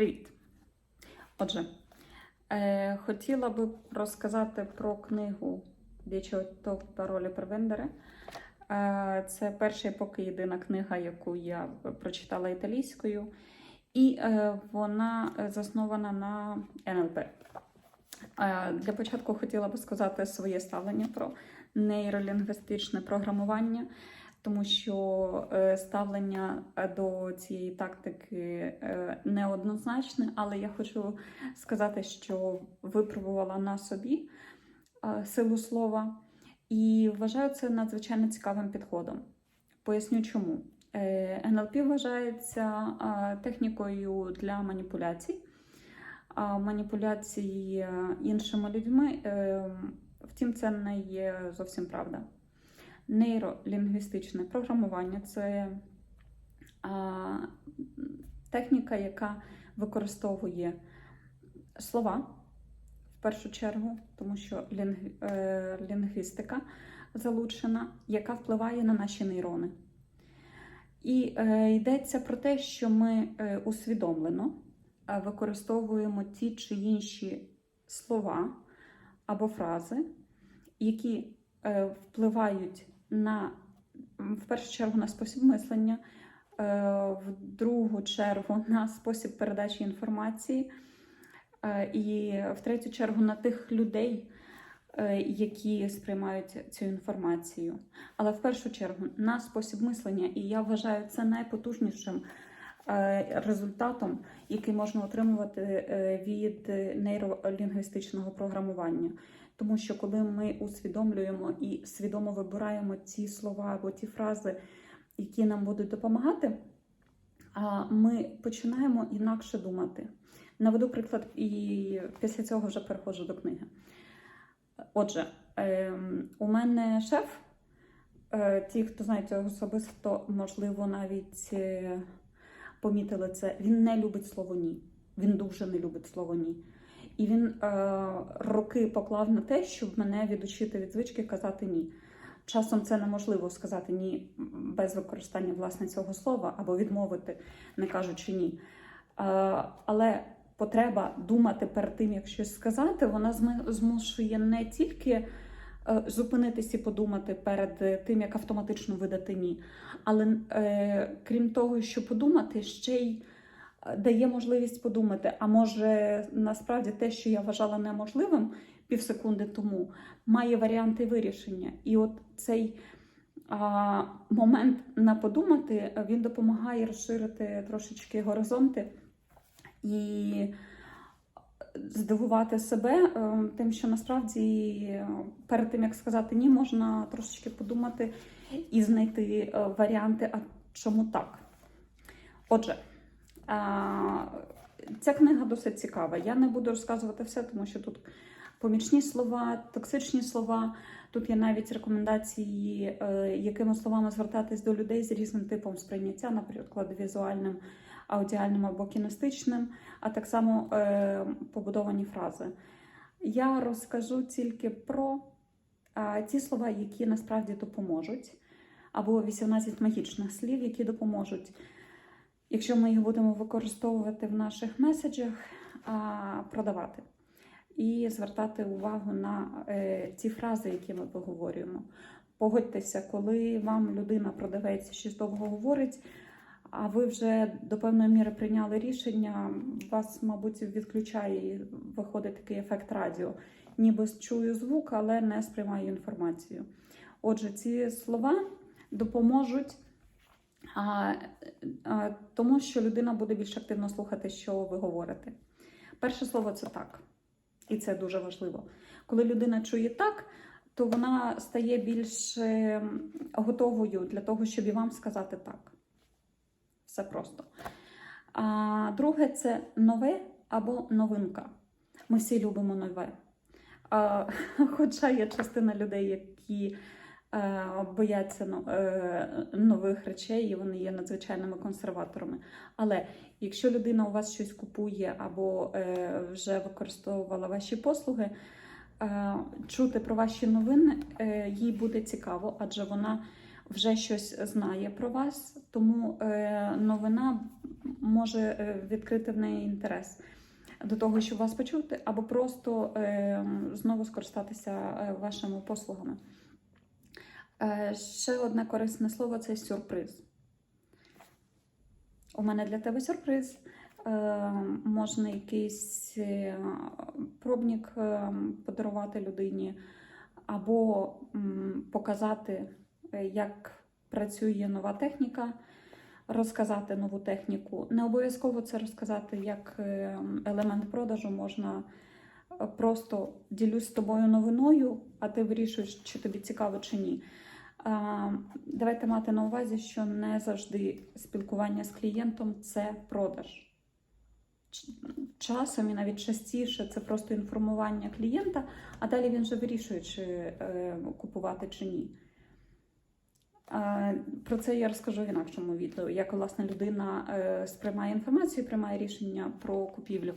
Привіт! Отже, е, хотіла би розказати про книгу Дічого паролі про Вендери. Е, це перша і поки єдина книга, яку я прочитала італійською, і е, вона заснована на НЛП. Е, для початку хотіла би сказати своє ставлення про нейролінгвістичне програмування тому що е, ставлення е, до цієї тактики е, неоднозначне, але я хочу сказати, що випробувала на собі силу слова і вважаю це надзвичайно цікавим підходом. Поясню чому. НЛП вважається технікою для маніпуляцій, маніпуляції іншими людьми. Втім, це не є зовсім правда. Нейролінгвістичне програмування це а, техніка, яка використовує слова в першу чергу, тому що лінг, е, лінгвістика залучена, яка впливає на наші нейрони. І е, йдеться про те, що ми е, усвідомлено е, використовуємо ті чи інші слова або фрази, які е, впливають на в першу чергу на спосіб мислення, е, в другу чергу на спосіб передачі інформації, е, і в третю чергу на тих людей, е, які сприймають цю інформацію. Але в першу чергу на спосіб мислення, і я вважаю це найпотужнішим. Результатом, який можна отримувати від нейролінгвістичного програмування. Тому що коли ми усвідомлюємо і свідомо вибираємо ті слова або ті фрази, які нам будуть допомагати, ми починаємо інакше думати. Наведу приклад, і після цього вже переходжу до книги. Отже, ем, у мене шеф, е, ті, хто знає цього особисто, можливо, навіть е, помітили це, він не любить слово ні. Він дуже не любить слово ні. І він е, роки поклав на те, щоб мене відучити від звички казати ні. Часом це неможливо сказати ні без використання власне цього слова або відмовити, не кажучи ні. Е, але потреба думати перед тим, як щось сказати, вона змушує не тільки е, зупинитися і подумати перед тим, як автоматично видати ні. Але е, крім того, що подумати, ще й дає можливість подумати, а може насправді те, що я вважала неможливим півсекунди тому, має варіанти вирішення. І от цей а, момент на подумати він допомагає розширити трошечки горизонти і здивувати себе е, тим, що насправді перед тим як сказати ні, можна трошечки подумати і знайти е, варіанти, а чому так. Отже. Ця книга досить цікава. Я не буду розказувати все, тому що тут помічні слова, токсичні слова. Тут є навіть рекомендації, е, якими словами звертатись до людей з різним типом сприйняття, наприклад, візуальним, аудіальним або кінестичним, а так само е, побудовані фрази. Я розкажу тільки про ті слова, які насправді допоможуть, або 18 магічних слів, які допоможуть якщо ми їх будемо використовувати в наших меседжах, продавати. І звертати увагу на е, ті фрази, які ми поговорюємо. Погодьтеся, коли вам людина продавець щось довго говорить, а ви вже до певної міри прийняли рішення, вас, мабуть, відключає і виходить такий ефект радіо. Ніби чую звук, але не сприймаю інформацію. Отже, ці слова допоможуть тому що людина буде більш активно слухати, що ви говорите. Перше слово це так. І це дуже важливо. Коли людина чує так, то вона стає більш ем, готовою для того, щоб і вам сказати так. Все просто. А друге це нове або новинка. Ми всі любимо нове. А, Хоча є частина людей, які Е, бояться е, нових речей, і вони є надзвичайними консерваторами. Але якщо людина у вас щось купує або е, вже використовувала ваші послуги, чути про ваші новини їй буде цікаво, адже вона вже щось знає про вас, тому е, новина може е, відкрити в неї інтерес до того, щоб вас почути, або просто е, знову скористатися е, вашими послугами. Е, ще одне корисне слово це сюрприз. У мене для тебе сюрприз. Е, можна якийсь е, пробник подарувати людині, або показати, як працює нова техніка, розказати нову техніку. Не обов'язково це розказати як елемент продажу, можна просто ділюсь з тобою новиною, а ти вирішуєш, чи тобі цікаво чи ні. Давайте мати на увазі, що не завжди спілкування з клієнтом це продаж. Часом і навіть частіше це просто інформування клієнта, а далі він вже вирішує, чи е, купувати чи ні. Про це я розкажу в інакшому відео, як власне людина е, сприймає інформацію, приймає рішення про купівлю.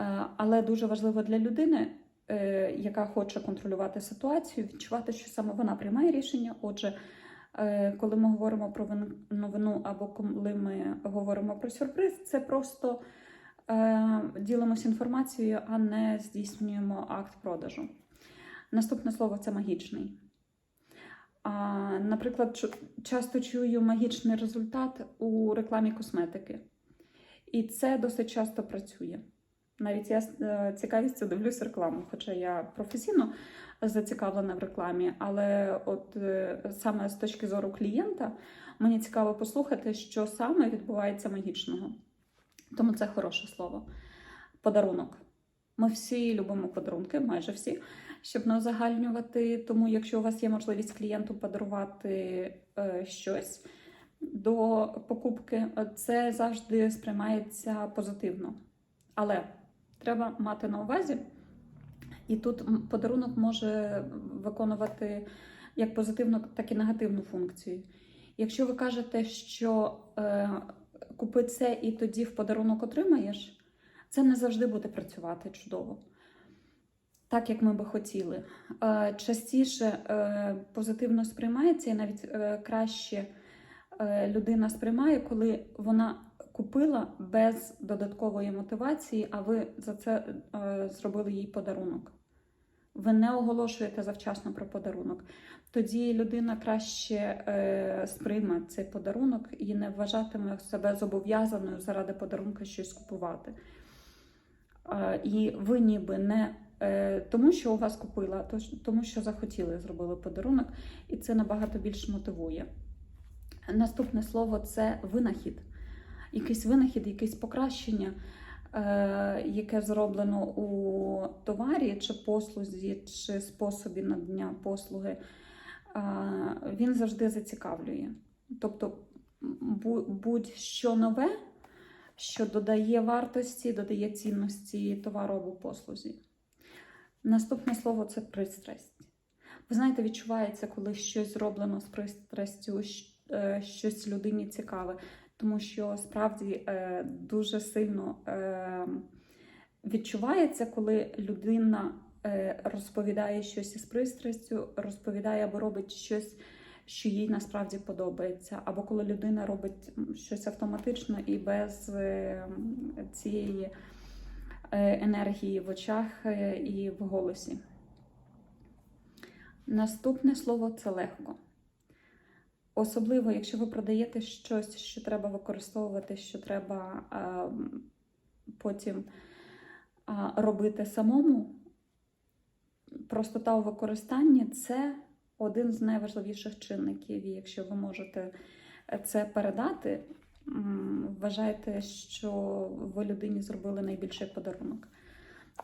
Е, Але дуже важливо для людини, яка хоче контролювати ситуацію, відчувати, що саме вона приймає рішення. Отже, е, коли ми говоримо про вин- новину або коли ми говоримо про сюрприз, це просто е, ділимося інформацією, а не здійснюємо акт продажу. Наступне слово це магічний. Наприклад, часто чую магічний результат у рекламі косметики. І це досить часто працює. Навіть я з е, цікавістю дивлюсь рекламу, хоча я професійно зацікавлена в рекламі, але от е, саме з точки зору клієнта мені цікаво послухати, що саме відбувається магічного. Тому це хороше слово. Подарунок. Ми всі любимо подарунки, майже всі, щоб не узагальнювати. Тому, якщо у вас є можливість клієнту подарувати е, щось до покупки, це завжди сприймається позитивно. Але треба мати на увазі, і тут подарунок може виконувати як позитивну, так і негативну функцію. Якщо ви кажете, що е, купи це і тоді в подарунок отримаєш, це не завжди буде працювати чудово. Так, як ми би хотіли. Е, Частіше е, позитивно сприймається і навіть е, краще людина сприймає, коли вона купила без додаткової мотивації, а ви за це е, зробили їй подарунок. Ви не оголошуєте завчасно про подарунок. Тоді людина краще е, сприйме цей подарунок і не вважатиме себе зобов'язаною заради подарунка щось купувати. Е, і ви ніби не е, тому, що у вас купила, то- тому що захотіли, зробили подарунок, і це набагато більш мотивує. Наступне слово це винахід. Якийсь винахід, якесь покращення, е, яке зроблено у товарі чи послузі, чи способі надання послуги, е, він завжди зацікавлює. Тобто будь-що нове, що додає вартості, додає цінності товару або послузі. Наступне слово це пристрасть. Ви знаєте, відчувається, коли щось зроблено з пристрастю, е, щось людині цікаве, тому що справді е, дуже сильно е, відчувається, коли людина е, розповідає щось із пристрастю, розповідає або робить щось, що їй насправді подобається, або коли людина робить щось автоматично і без цієї енергії в очах і в голосі. Наступне слово це легко. Особливо, якщо ви продаєте щось, що треба використовувати, що треба а, потім а, робити самому, простота у використанні це один з найважливіших чинників. І якщо ви можете це передати, вважайте, що ви людині зробили найбільший подарунок.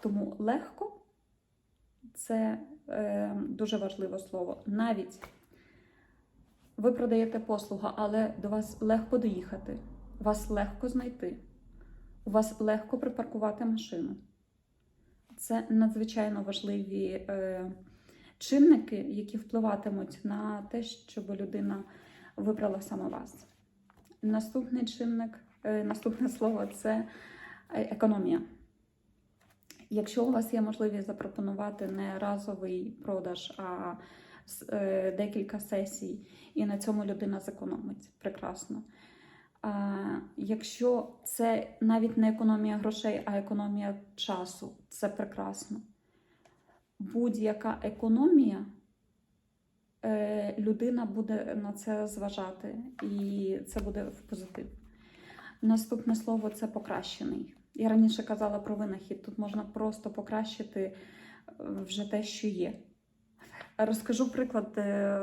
Тому легко це е, дуже важливе слово. Навіть ви продаєте послугу, але до вас легко доїхати, вас легко знайти, у вас легко припаркувати машину. Це надзвичайно важливі е, чинники, які впливатимуть на те, щоб людина вибрала саме вас. Наступний чинник, е, наступне слово це е, економія. Якщо у вас є можливість запропонувати не разовий продаж, а декілька сесій, і на цьому людина зекономить. Прекрасно. А, якщо це навіть не економія грошей, а економія часу, це прекрасно. Будь-яка економія, е, людина буде на це зважати, і це буде в позитив. Наступне слово це покращений. Я раніше казала про винахід. Тут можна просто покращити е, вже те, що є. Розкажу приклад е,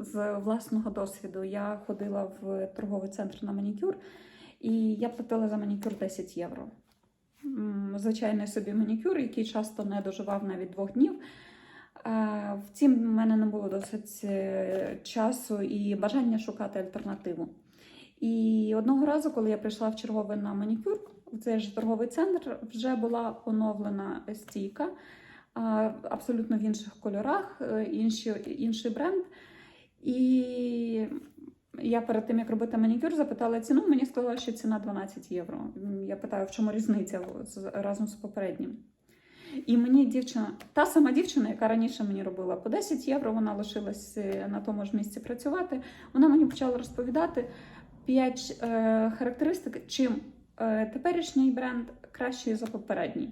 з власного досвіду. Я ходила в торговий центр на манікюр, і я платила за манікюр 10 євро. Звичайний собі манікюр, який часто не доживав навіть двох днів. Е, Втім, в мене не було досить е, часу і бажання шукати альтернативу. І одного разу, коли я прийшла в черговий на манікюр, в цей ж торговий центр вже була оновлена стійка абсолютно в інших кольорах, е, інші, інший бренд. І я перед тим, як робити манікюр, запитала ціну. Мені сказали, що ціна 12 євро. Я питаю, в чому різниця разом з попереднім. І мені дівчина, та сама дівчина, яка раніше мені робила по 10 євро, вона лишилась е, на тому ж місці працювати. Вона мені почала розповідати 5 е, характеристик, чим е, теперішній бренд кращий за попередній.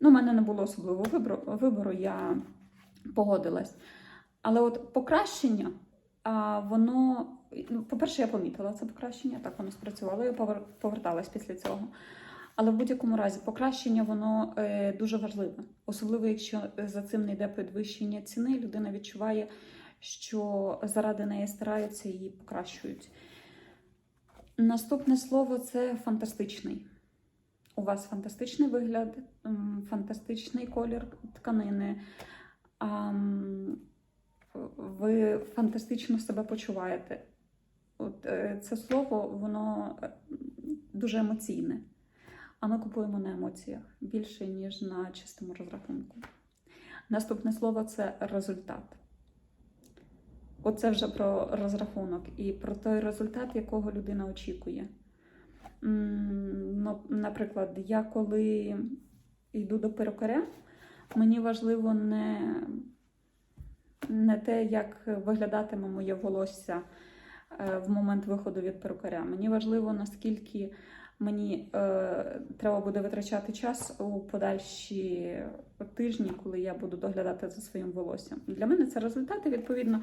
Ну, у мене не було особливого вибору, вибору я погодилась. Але от покращення, а, воно, ну, по-перше, я помітила це покращення, так воно спрацювало, я повер- поверталась після цього. Але в будь-якому разі покращення воно е, дуже важливе, особливо якщо за цим не йде підвищення ціни, людина відчуває, що заради неї стараються і покращують. Наступне слово це фантастичний. У вас фантастичний вигляд, фантастичний колір тканини. Ви фантастично себе почуваєте. От е, це слово, воно е, дуже емоційне. А ми купуємо на емоціях більше, ніж на чистому розрахунку. Наступне слово це результат. Оце вже про розрахунок і про той результат, якого людина очікує. Наприклад, я коли йду до перукаря, мені важливо не, не те, як виглядатиме моє волосся е, в момент виходу від перукаря. Мені важливо, наскільки мені е, треба буде витрачати час у подальші тижні, коли я буду доглядати за своїм волоссям. Для мене це результати. Відповідно,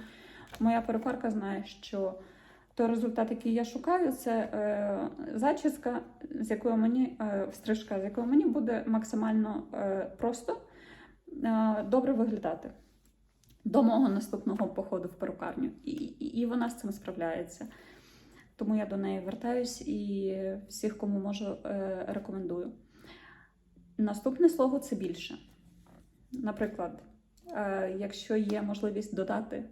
моя перукарка знає, що той результат, який я шукаю, це е, зачіска, з якою мені е, стрижка, з якою мені буде максимально е, просто е, добре виглядати до мого наступного походу в перукарню. І, і, і вона з цим справляється. Тому я до неї вертаюсь і всіх, кому можу, е, рекомендую. Наступне слово це більше. Наприклад, е, якщо є можливість додати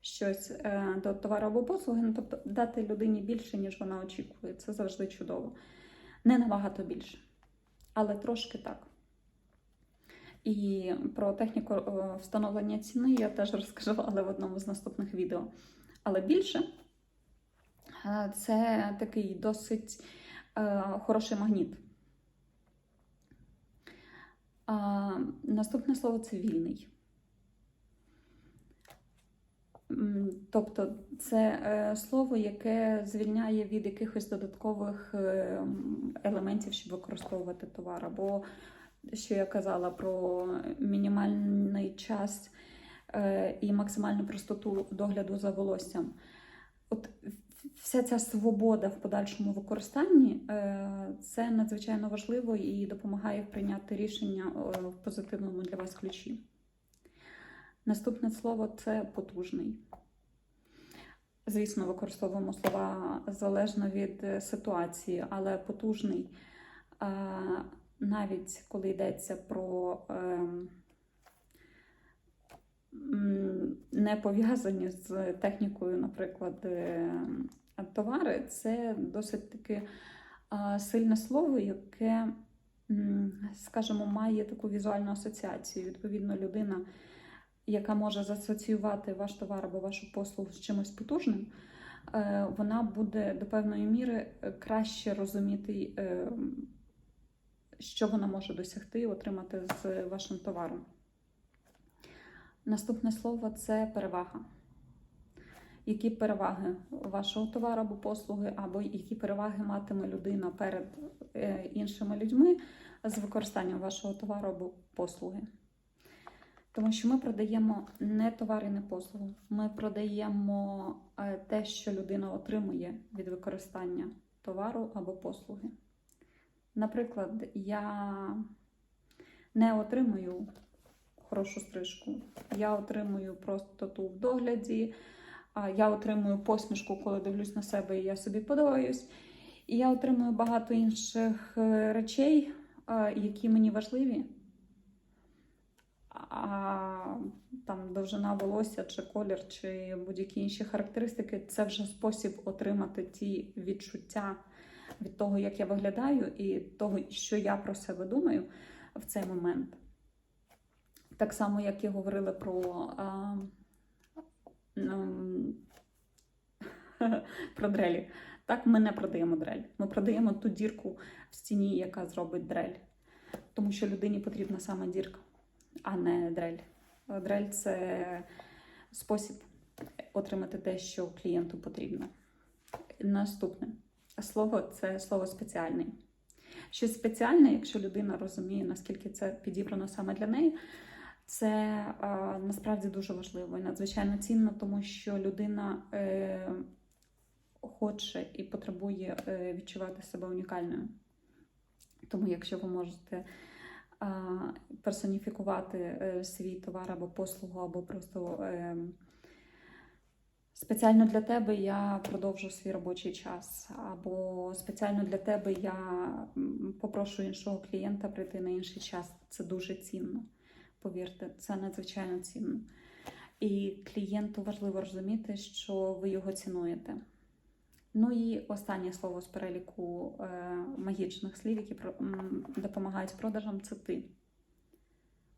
щось е, до товару або послуги, ну, тобто дати людині більше, ніж вона очікує, це завжди чудово. Не набагато більше, але трошки так. І про техніку е, встановлення ціни я теж розкажу, але в одному з наступних відео. Але більше е, це такий досить хороший магніт. А, Наступне слово це вільний. Тобто це е, слово, яке звільняє від якихось додаткових е, елементів, щоб використовувати товар. Або, що я казала, про мінімальний час е, і максимальну простоту догляду за волоссям. От вся ця свобода в подальшому використанні це надзвичайно важливо і допомагає прийняти рішення в позитивному для вас ключі. Наступне слово це потужний. Звісно, використовуємо слова залежно від е, ситуації, але потужний, навіть коли йдеться про ем, не пов'язані з технікою, наприклад, е, товари, це досить таки сильне слово, яке, скажімо, має таку візуальну асоціацію. Відповідно, людина, яка може засоціювати ваш товар або вашу послугу з чимось потужним, е, вона буде до певної міри е, краще розуміти, е, що вона може досягти і отримати з вашим товаром. Наступне слово це перевага. Які переваги вашого товару або послуги, або які переваги матиме людина перед іншими людьми з використанням вашого товару або послуги? Тому що ми продаємо не товар і не послугу. Ми продаємо е, те, що людина отримує від використання товару або послуги. Наприклад, я не отримую хорошу стрижку, я отримую простоту в догляді, я отримую посмішку, коли дивлюсь на себе і я собі подобаюсь. І я отримую багато інших е, речей, е, які мені важливі. А там довжина волосся, чи колір, чи будь-які інші характеристики це вже спосіб отримати ті відчуття від того, як я виглядаю, і того, що я про себе думаю в цей момент. Так само, як і говорили про, а, м, про дрелі. Так, ми не продаємо дрель. Ми продаємо ту дірку в стіні, яка зробить дрель. Тому що людині потрібна саме дірка, а не дрель. Дрель це спосіб отримати те, що клієнту потрібно. Наступне слово це слово спеціальний. Щось спеціальне, якщо людина розуміє, наскільки це підібрано саме для неї, це е, насправді дуже важливо і надзвичайно цінно, тому що людина е, хоче і потребує е, відчувати себе унікальною. Тому, якщо ви можете персоніфікувати е, свій товар або послугу, або просто е, спеціально для тебе я продовжу свій робочий час, або спеціально для тебе я попрошу іншого клієнта прийти на інший час. Це дуже цінно. Повірте, це надзвичайно цінно. І клієнту важливо розуміти, що ви його цінуєте. Ну і останнє слово з переліку е, магічних слів, які допомагають продажам, це ти.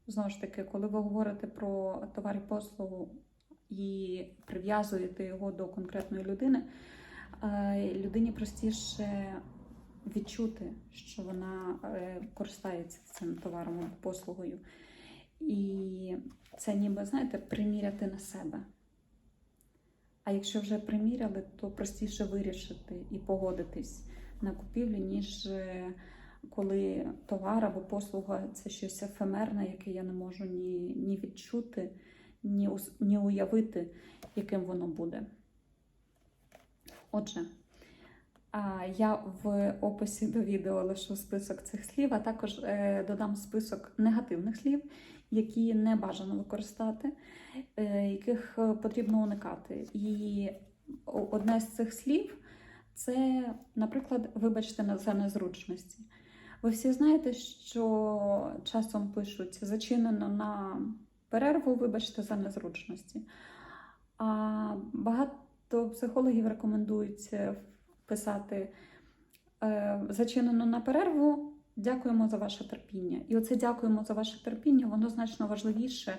Знову ж таки, коли ви говорите про товар і послугу і прив'язуєте його до конкретної людини, е, людині простіше відчути, що вона е, користається цим товаром або послугою. І це ніби, знаєте, приміряти на себе. А якщо вже приміряли, то простіше вирішити і погодитись на купівлю, ніж е, коли товар або послуга це щось ефемерне, яке я не можу ні, ні відчути, ні, ні уявити, яким воно буде. Отже, я в описі до відео лишу список цих слів, а також е, додам список негативних слів, які не бажано використати, е, яких е, потрібно уникати. І одне з цих слів це, наприклад, вибачте за незручності. Ви всі знаєте, що часом пишуть зачинено на перерву, вибачте за незручності. А багато психологів рекомендують писати е, зачинено на перерву. Дякуємо за ваше терпіння. І оце дякуємо за ваше терпіння, воно значно важливіше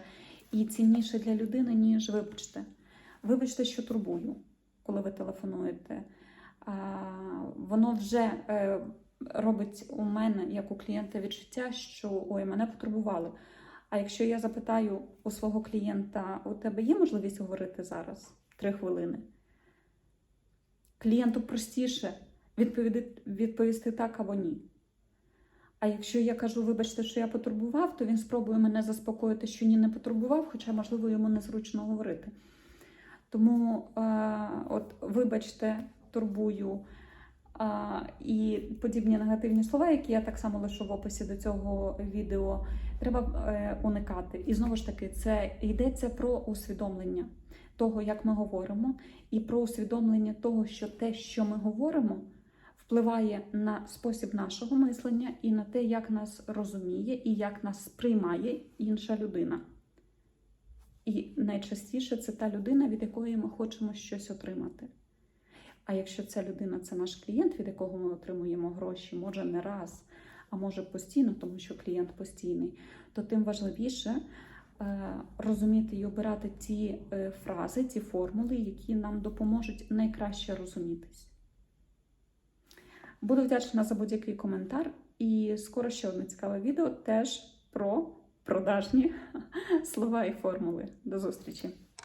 і цінніше для людини, ніж вибачте. Вибачте, що турбую, коли ви телефонуєте. А, воно вже е, робить у мене, як у клієнта, відчуття, що ой, мене потурбували. А якщо я запитаю у свого клієнта, у тебе є можливість говорити зараз три хвилини? Клієнту простіше відповісти так або ні. А якщо я кажу, вибачте, що я потурбував, то він спробує мене заспокоїти, що ні, не потурбував, хоча, можливо, йому незручно говорити. Тому, е, от, вибачте, турбую е, і подібні негативні слова, які я так само лишу в описі до цього відео, треба е, уникати. І знову ж таки, це йдеться про усвідомлення того, як ми говоримо, і про усвідомлення того, що те, що ми говоримо, впливає на спосіб нашого мислення і на те, як нас розуміє і як нас сприймає інша людина. І найчастіше це та людина, від якої ми хочемо щось отримати. А якщо ця людина це наш клієнт, від якого ми отримуємо гроші, може не раз, а може постійно, тому що клієнт постійний, то тим важливіше розуміти і обирати ті е, фрази, ті формули, які нам допоможуть найкраще розумітись. Буду вдячна за будь-який коментар, і скоро ще одне цікаве відео теж про продажні слова і формули. До зустрічі!